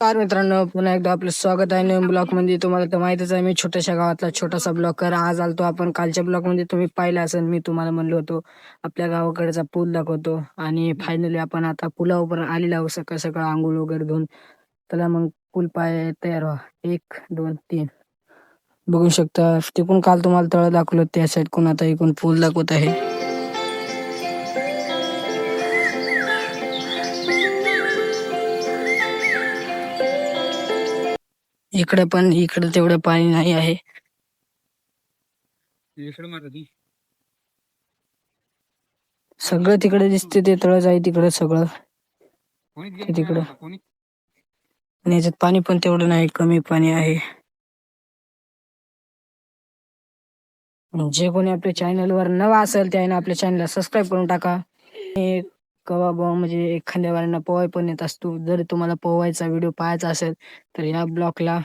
नमस्कार मित्रांनो पुन्हा एकदा आपलं स्वागत आहे नवीन ब्लॉकमध्ये. तुम्हाला तर माहितच आहे मी छोट्याशा गावातला छोटासा ब्लॉकर आज आलतो आपण कालच्या ब्लॉकमध्ये. तुम्ही पाहिला असेल मी तुम्हाला म्हणलो होतो आपल्या गावाकडचा पूल दाखवतो. आणि फायनली आपण आता पुलावर आलेला हो सकाळ सकाळ आंघोळ वगैरे धुवून त्याला मग पूल पाय तयार व्हा. एक दोन तीन. बघू शकता तिकून काल तुम्हाला तळ दाखवलं त्या साईड कोण आता एकूण पूल दाखवत आहे. इकडे पण इकडे तेवढं पाणी नाही आहे. सगळं तिकडे दिसते ते तळच आहे तिकडे सगळं. तिकडं. आणि याच्यात पाणी पण तेवढं नाही कमी पाणी आहे. जे कोणी आपल्या चॅनल वर नवा असेल त्याने आपल्या चॅनलला सबस्क्राईब करून टाका. कवा बुवा म्हणजे एखाद्या वेळेला पोवाय पण येत असतो. जर तुम्हाला पोवायचा व्हिडिओ पाहायचा असेल तर या ब्लॉगला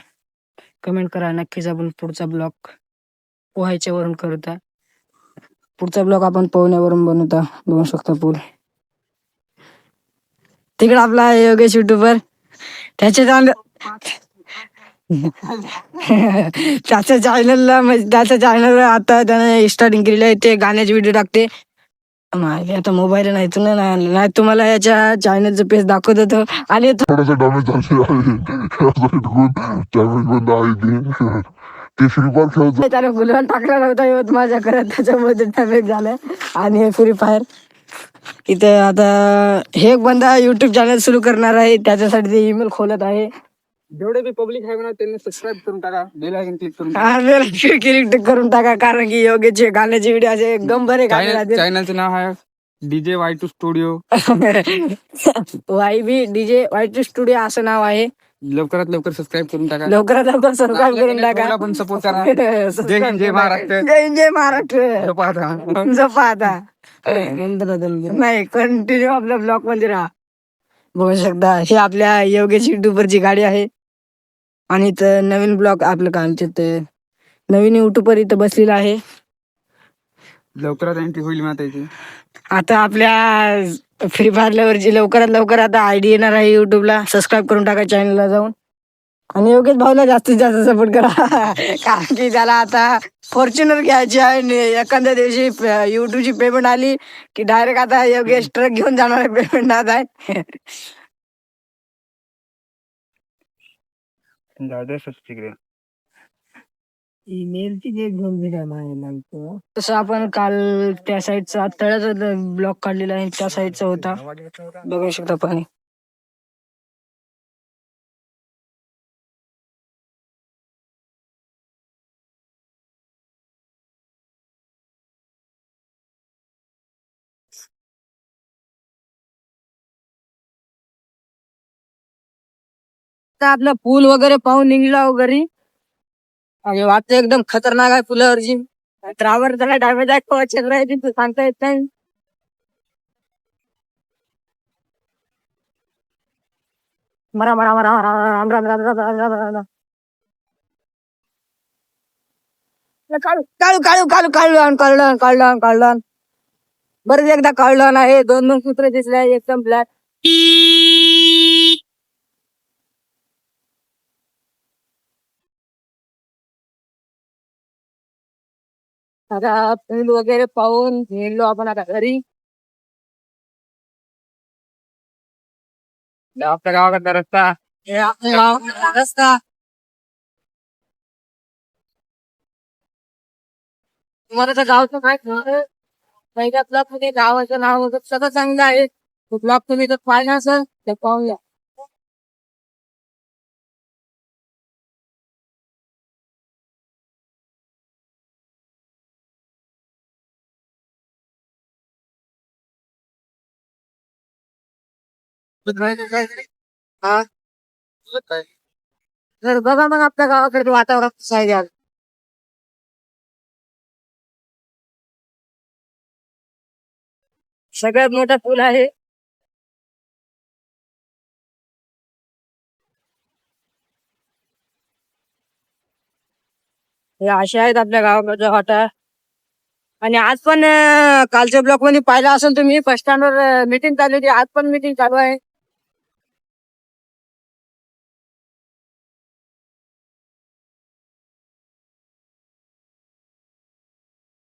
कमेंट करा. नक्कीच आपण पुढचा ब्लॉग पोहायच्यावरून करता. पुढचा ब्लॉग आपण पोहण्यावरून बनवता बनवू शकता पूल. तिकडे आपला योगेश युट्यूबर त्याच्या चॅनल त्याच्या चॅनलला म्हणजे त्याच्या चॅनलला आता त्याने स्टार्टिंग केलेलं आहे. ते गाण्याचे व्हिडिओ टाकते. मागे आता मोबाईल नाही तुला नाही नाही तुम्हाला याच्या चॅनलचं पेज दाखवत होतो. आणि तो- थोडासा डॅमेज आहे. ते ते फ्री फायर खेळत त्याने गुलवान टाकला नव्हता यवत माझ्या घरात त्याच्यामध्ये डॅमेज झालं. आणि हे फ्री फायर इथे आता हे एक बंदा युट्यूब चॅनल सुरू करणार आहे. त्याच्यासाठी ते ईमेल खोलत आहे. जेवढे बी पब्लिक आहे ना त्यांनी सबस्क्राईब करून टाका बेल आयकन क्लिक करून क्लिक करून टाका कारण की योग्यचे गाण्याचे व्हिडिओ असे गंभरे गाणे राहतील चॅनलचं नाव आहे DJ Y two studio Y B DJ Y studio असं नाव आहे. लवकरात लवकर सबस्क्राईब करून टाका. लवकरात लवकर सबस्क्राईब करून टाका. आपल्या पण सपोर्ट करा. जय हिंद, जय महाराष्ट्र. जय हिंद, जय महाराष्ट्र. झोपा आता. जपा आता नाही कंटिन्यू आपल्या ब्लॉकमध्ये राहा. बघू शकता हे आपल्या योगेश युट्यूबरची गाडी आहे. आणि इथं नवीन ब्लॉग आपलं कामचे ते नवीन युट्यूबर इथं बसलेला आहे. लवकरात एंट्री होईल मग आता आपल्या फ्री फायरवरची लवकरात लवकर आता आयडी येणार आहे युट्यूबला सबस्क्राईब करून टाका चॅनलला जाऊन. आणि योगेश भाऊला जास्तीत जास्त सपोर्ट करा. कारण की त्याला आता फॉर्च्युनर घ्यायची आहे आणि एखाद्या दिवशी युट्यूबची पेमेंट आली की डायरेक्ट आता योगेश ट्रक घेऊन जाणार आहे पेमेंट आता आहे ईमेलची जे घेऊन तसं आपण काल त्या साईडचा तळ्याचा ब्लॉक काढलेला आहे त्या साईडचा होता. बघू शकता पाणी. आता आपलं पूल वगैरे पाहून निघला वगैरे आणि वाटतं एकदम खतरनाक आहे पुलावरची त्रावर जरा डॅमेज आहे कवा राहते तू सांगता येत नाही मरा मरा मरा मरा राम राम राम राम राम राम राम काळू काळू काढू काळू काढलं काढलं काढलं काढलं बरेच एकदा काढलं आहे दोन दोन सूत्र दिसले एकदम ब्लॅक आता पूल वगैरे पाहून गेलो आपण आता घरी. आपल्या गावाकडचा रस्ता. हे आपलं गाव रस्ता. तुम्हाला तर गावचं काय पहिल्यातलं पुणे गावाचं नाव वगैरे सगळं चांगलं आहे. तो ब्लॉग तुम्ही तर पाहिला असेल ते पाहूया तर बघा मग आपल्या गावाकडे वातावरण कसं आहे आज. सगळ्यात मोठा पूल आहे. हे असे आहेत आपल्या गावाकडच्या हॉटेल आणि आज पण कालच्या ब्लॉकमध्ये पाहिलं असेल तुम्ही बस स्टँडवर मीटिंग चालू होती. आज पण मीटिंग चालू आहे.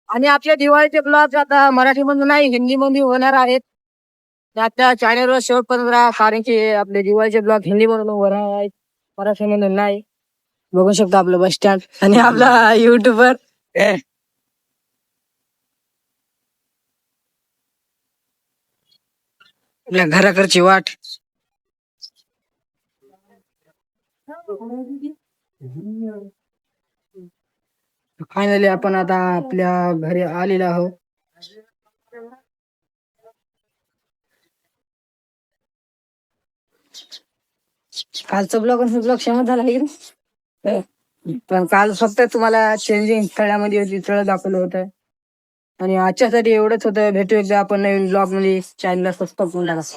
आणि आपल्या दिवाळीचे ब्लॉग आता मराठीमधून नाही हिंदीमध्ये होणार आहेत. त्या चॅनलवर शेवटपर्यंत राहा कारण की आपले दिवाळीचे ब्लॉग हिंदीमधून होणार आहेत. मराठीमधून नाही. बघू शकतो आपलं बस स्टँड आणि आपला युट्यूबर आपल्या घराकडची वाट. फायनली आपण आता आपल्या घरी आलेलो आहोत. कालचा ब्लॉग ब्लॉग क्षमत झाला पण काल फक्त तुम्हाला चेंजिंग स्थळामध्ये होती दाखवलं होतं. आणि आजच्यासाठी एवढंच होतं. भेटू एकदा आपण नवीन ब्लॉगमध्ये. चॅनलला सबस्क्राईब करून टाका.